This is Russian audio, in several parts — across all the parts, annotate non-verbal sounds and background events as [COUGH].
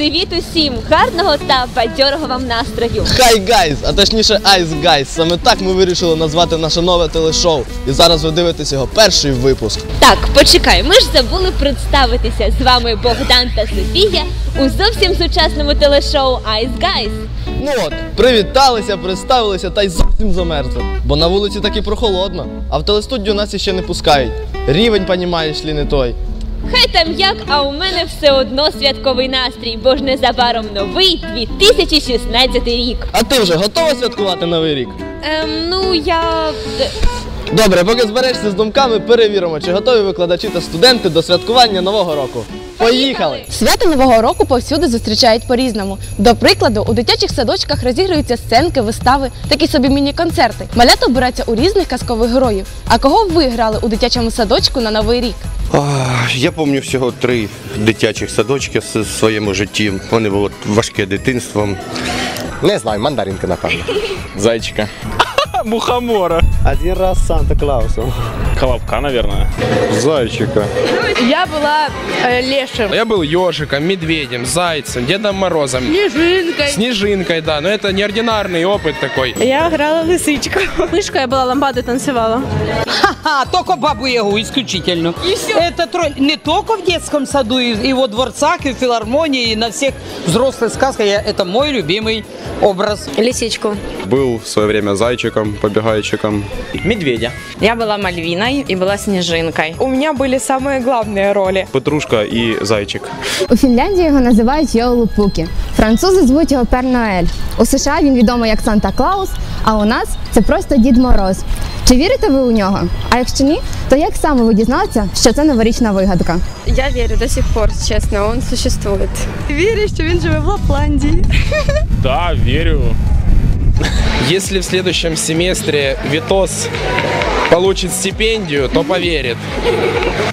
привіт усім! Гарного та бадьорого вам настрою! Хай гайз, а точніше Айс Гайз. Саме так ми вирішили назвати наше нове телешоу. І зараз ви дивитесь його перший випуск. Так, почекай, ми ж забули представитися. З вами Богдан та Софія у зовсім сучасному телешоу Ice Guys. Ну от, привіталися, представилися та й зовсім замерзли. Бо на вулиці таки прохолодно, а в телестудію нас іще не пускають. Рівень, понімаєш, лі не той. Хай там як, а у мене все одно святковий настрій, бо ж незабаром новий 2016 рік. А ти вже готова святкувати новий рік? Ем, ну я. Добре, поки зберешся з думками, перевіримо, чи готові викладачі та студенти до святкування нового року. Поїхали! Свято Нового року повсюди зустрічають по-різному. До прикладу, у дитячих садочках розігруються сценки, вистави, такі собі міні-концерти. Малята обираються у різних казкових героїв. А кого ви грали у дитячому садочку на Новий рік? Я пам'ятаю всього три дитячих садочки в своєму житті. Вони було важке дитинство. Не знаю, мандаринка, напевно. Зайчика. [LAUGHS] Мухомора. Один раз Санта-Клаусом. Колобка, наверное. Зайчика. Я була Лешем. Я был ежиком, медведем, зайцем, Дедом Морозом. Снежинкой. Снежинкой, да, но это неординарный опыт такой. Я грала лисичку. Мишка я була ламбади танцювала. А, только Бабу Ягу исключительно. Это тро- не только в детском саду, и, и во дворцах, и в филармонии, и на всех взрослых сказках. Я, это мой любимый образ. Лисичку. Был в своє время зайчиком, побігайчиком. Медведя. Я была Мальвиной и была Снежинкой. У меня были самые главные роли. Петрушка і зайчик. У Фінляндії його називають Йоулупукі. Французи звуть його Пер Ноель. У США він відомий як Санта Клаус, а у нас це просто Дід Мороз. Чи вірите ви у нього? А якщо ні, то як саме ви дізналися, що це новорічна вигадка? Я верю до сих пор, честно, он существует. Вірю, що він живе в Лапландії. [LAUGHS] Да, верю. Если в следующем семестре Витос получит стипендию, то поверит.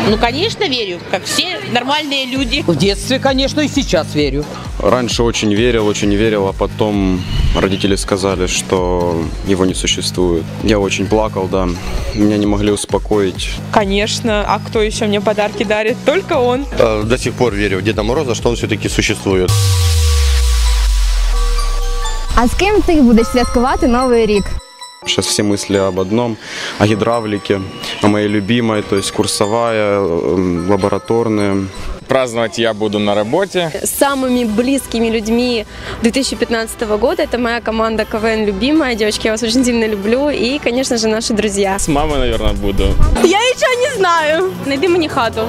Ну, конечно, верю, как все нормальные люди. В детстве, конечно, и сейчас верю. Раньше очень верил, очень верил, а потом родители сказали, что его не существует. Я очень плакал, да. Меня не могли успокоить. Конечно, а кто еще мне подарки дарит? Только он. До сих пор верю в Деда Мороза, что он все-таки существует. А з ким ти будеш святкувати Новий рік? Сейчас все мысли об одном, о гидравлике, о моей любимой, то есть курсовая, лабораторная. Праздновать я буду на работе. Самыми близкими людьми 2015 года это моя команда КВН «Любимая». Девочки, я вас очень сильно люблю. И, конечно же, наши друзья. С мамой, наверное, буду. Я ничего не знаю. Найди мені хату.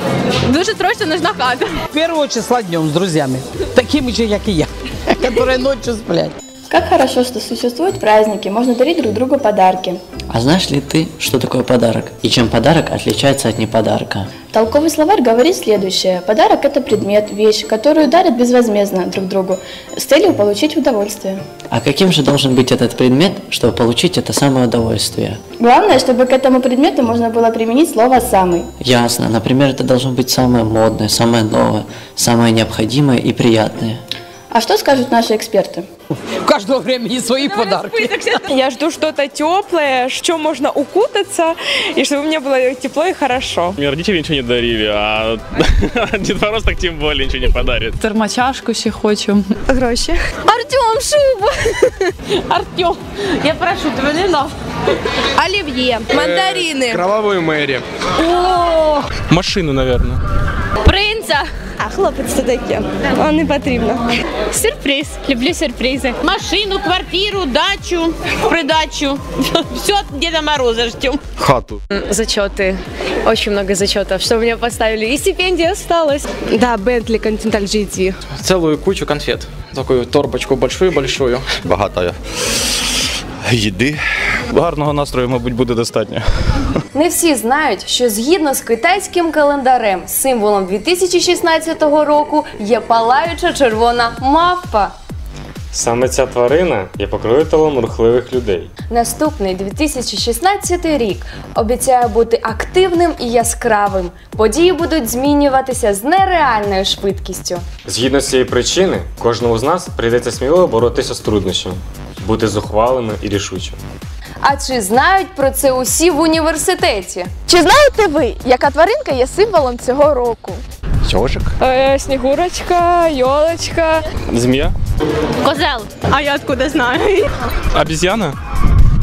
Дуже срочно нужна хата. Первого числа днем с друзьями. Такими же, как и я. [LAUGHS] Которые ночью сплять. Как хорошо, что существуют праздники, можно дарить друг другу подарки. А знаешь ли ты, что такое подарок? И чем подарок отличается от неподарка? Толковый словарь говорит следующее. Подарок – это предмет, вещь, которую дарят безвозмездно друг другу с целью получить удовольствие. А каким же должен быть этот предмет, чтобы получить это самое удовольствие? Главное, чтобы к этому предмету можно было применить слово «самый». Ясно. Например, это должно быть самое модное, самое новое, самое необходимое и приятное. А что скажут наши эксперты? У каждого времени свои подарки. Я жду что-то теплое, в чем можно укутаться, и чтобы мне было тепло и хорошо. Мне родители ничего не дарили, а [LAUGHS] Дед Мороз так тем более ничего не подарит. Термочашку ще хочу. Гроши. Артем, шуба! Артем, я прошу тебе, не. Оливье. Мандарины. Кровавую Мэри. Машину, наверное. Принца! А хлопець це таке. Вам не потрібно. Сюрприз. Люблю сюрпризы. Машину, квартиру, дачу, придачу. [LAUGHS] Все от Деда Мороза ждем. Хату. Зачеты. Очень много зачетов, что мне поставили. И стипендия осталась. Да, Бентли Continental GT. Целую кучу конфет. Такую торбочку большую-большую. Багато їди. Гарного настрою, мабуть, буде достатньо. Не всі знають, що згідно з китайським календарем символом 2016 року є палаюча червона мавпа. Саме ця тварина є покровителем рухливих людей. Наступний 2016 рік обіцяє бути активним і яскравим. Події будуть змінюватися з нереальною швидкістю. Згідно з цієї причини, кожному з нас прийдеться сміливо боротися з труднощами, бути зухвалими і рішучими. А чи знають про це усі в університеті? Чи знаєте ви, яка тваринка є символом цього року? Йожик. Э, Снегурочка, елочка. Змея? Козел. А я откуда знаю? Обезьяна?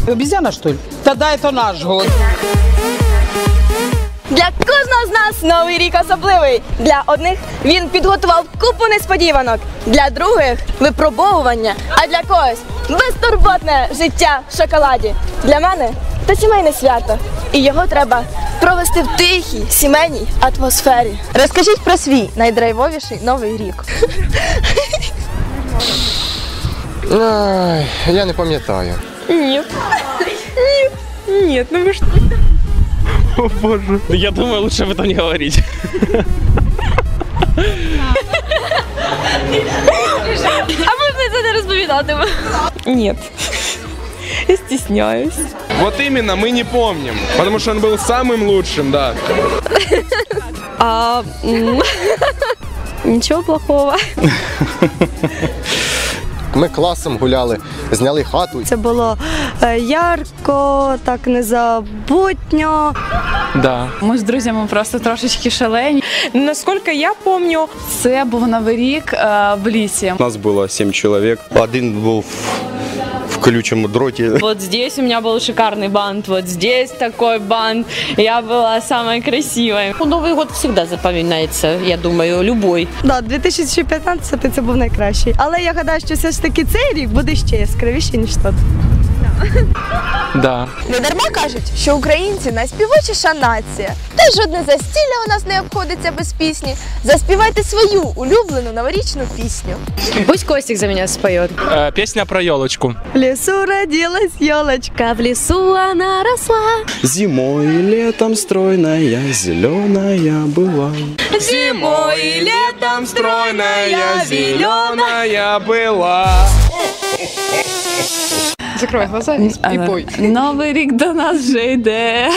Обезьяна, что ли? Тогда это наш год. Для кожного з нас новий рік особливий. Для одних він підготував купу несподіванок, для других випробовування, а для когось безтурботне життя в шоколаді. Для мене це сімейне свято, і його треба провести в тихій сімейній атмосфері. Розкажіть про свій найдрайвовіший новий рік. Я не пам'ятаю. Нет. Нет. Нет, ну вы что? О боже. Я думаю, лучше об этом не говорить. А можна це не розповідатиме? Нет. Я стесняюсь. Вот именно, мы не помним. Потому что он был самым лучшим, да. А, [LAUGHS] ничего плохого. [LAUGHS] Ми класом гуляли, зняли хату. Це було е, ярко, так незабутньо. Да. Ми з друзями просто трошечки шалені. Наскільки я пам'ятаю, це був новий рік е, в лісі. Нас було сім чоловік. Один був в колючому дроті. Вот здесь у меня был шикарный бант, вот здесь такой бант. Я была самой красивой. Новый год всегда запоминается, я думаю, любой. Да, 2015 це був найкращий. Але я гадаю, що все ж таки цей рік буде ще яскравіший, ніж тот. Да. Не дарма кажуть, що українці найспівочіша нація. Та й жодне застілля у нас не обходиться без пісні. Заспівайте свою улюблену новорічну пісню. Пусть Костик за меня споет. песня про елочку. В лесу родилась елочка. В лесу она росла. Зимой и летом стройная, зеленая была. Зимой и летом стройная, зеленая была. Закрой глаза и пой. Новий рік до нас вже йде.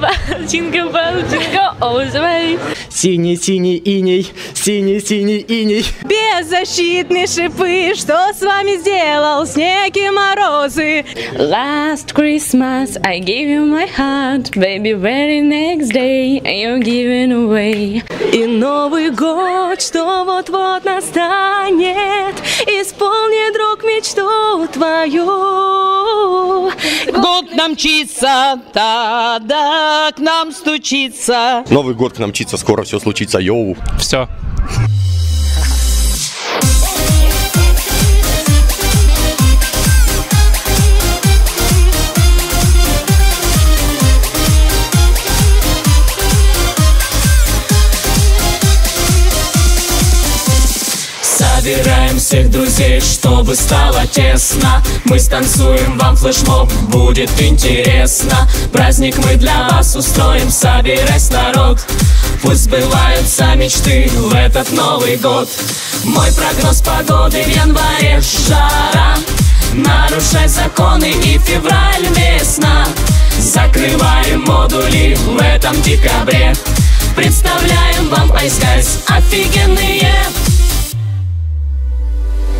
Bell, jingle bell, jingle Беззащитные шипы, что с вами сделал снег и морозы? Last Christmas I gave you my heart, baby, very next day you're giving away. И Новый год, что вот-вот настанет, исполни, друг, мечту твою. Год нам мчится, да к нам стучится. Новый год к нам мчится, скоро все случится, йоу. Все. Всех друзей, чтобы стало тесно. Мы станцуем вам флешмоб, будет интересно. Праздник мы для вас устроим, собирайся, народ. Пусть сбываются мечты в этот Новый год. Мой прогноз погоды в январе жара. Нарушай законы и февраль весна. Закрываем модули в этом декабре. Представляем вам Ice Guys офигенные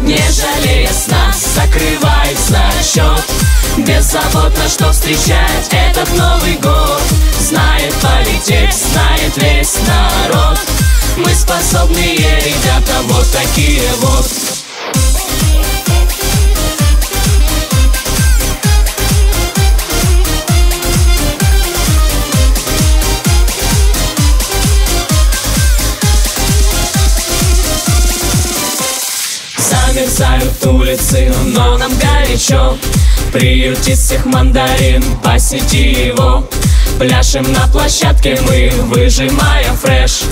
не жалея сна, закрывай зачет Беззаботно, что встречать этот Новый год. Знает политик, знает весь народ. Мы способные ребята, вот такие вот Замерзают улицы, но нам горячо. Приюти всех мандарин, посети его. Пляшем на площадке мы, выжимая фреш.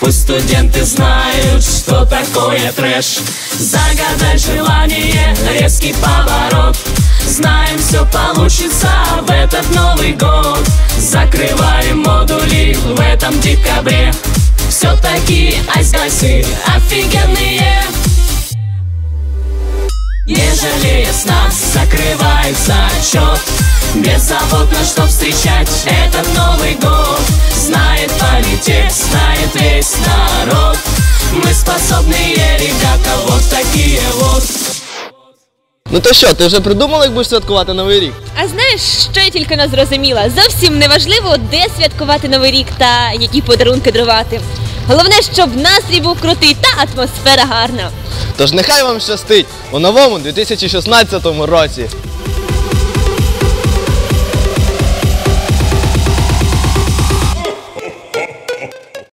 Пусть студенты знают, что такое трэш. Загадай желание, резкий поворот. Знаем, все получится в этот Новый год. Закрываем модули в этом декабре. Все такие айсгайсы офигенные не жалея сна, закрывает зачет Беззаботно, что встречать этот Новый год. Знает политик, знает весь народ. Мы способные ребята, вот такие вот Ну то що, ти вже придумала, як будеш святкувати Новий рік? А знаєш, що я тільки не зрозуміла? Зовсім не важливо, де святкувати новий рік та які подарунки дарувати. Головне, щоб настрій був крутий та атмосфера гарна. Тож нехай вам щастить у новому 2016 році.